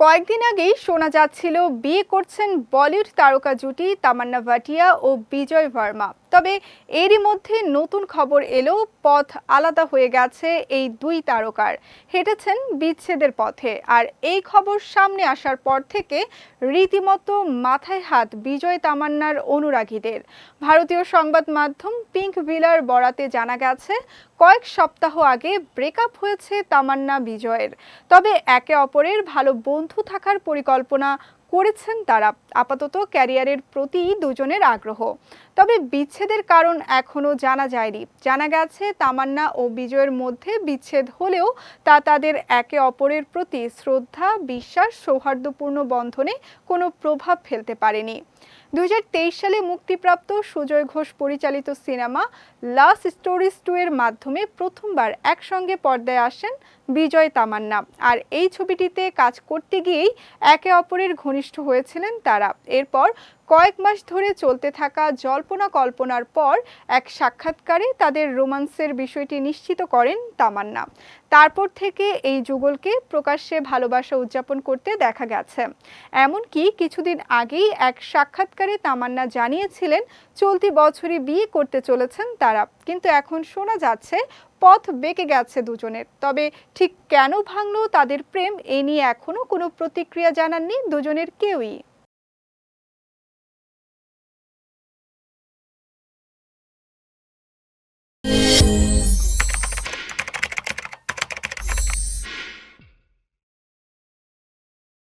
কয়েকদিন আগেই শোনা যাচ্ছিল, বিয়ে করছেন বলিউড তারকা জুটি তামান্না ভাটিয়া ও বিজয় ভার্মা। তবে এরই মধ্যে নতুন খবর এলো, পথ আলাদা হয়ে গেছে এই দুই তারকার। হেঁটেছেন বিচ্ছেদের পথে। আর এই খবর সামনে আসার পর থেকে রীতিমতো মাথায় হাত বিজয় তামান্নার অনুরাগীদের। ভারতীয় সংবাদ মাধ্যম পিঙ্ক ভিলার বরাতে জানা গেছে, কয়েক সপ্তাহ আগে ব্রেকআপ হয়েছে তামান্না বিজয়ের। তবে একে অপরের ভালো বন্ধু থাকার পরিকল্পনা করেছেন তারা। আপাতত ক্যারিয়ারের প্রতি দুজনের আগ্রহ। তবে বিচ্ছেদের কারণ এখনও জানা যায়নি। জানা গেছে, তামান্না ও বিজয়ের মধ্যে বিচ্ছেদ হলেও তা তাদের একে অপরের প্রতি শ্রদ্ধা, বিশ্বাস, সৌহার্দ্যপূর্ণ বন্ধনে কোনো প্রভাব ফেলতে পারেনি। দুই হাজার তেইশ সালে মুক্তিপ্রাপ্ত সুজয় ঘোষ পরিচালিত সিনেমা লাস্ট স্টোরিজ টু এর মাধ্যমে প্রথমবার একসঙ্গে পর্দায় আসেন বিজয় তামান্না। আর এই ছবিটিতে কাজ করতে গিয়েই একে অপরের ঘনিষ্ঠ হয়েছিলেন তারা। এরপর কয়েক মাস ধরে চলতে থাকা জল্পনা কল্পনার পর এক সাক্ষাৎকারে তাদের রোমান্সের বিষয়টি নিশ্চিত করেন তামান্না। তারপর থেকে এই যুগলকে প্রকাশ্যে ভালোবাসা উদযাপন করতে দেখা গেছে। এমনকি কিছুদিন আগেই এক সাক্ষাৎকারে তামান্না জানিয়েছিলেন, চলতি বছরই বিয়ে করতে চলেছেন তারা। কিন্তু এখন শোনা যাচ্ছে, পথ বেঁকে গেছে দুজনের। তবে ঠিক কেন ভাঙলো তাদের প্রেম, এ নিয়ে এখনও কোনো প্রতিক্রিয়া জানাননি দুজনের কেউই।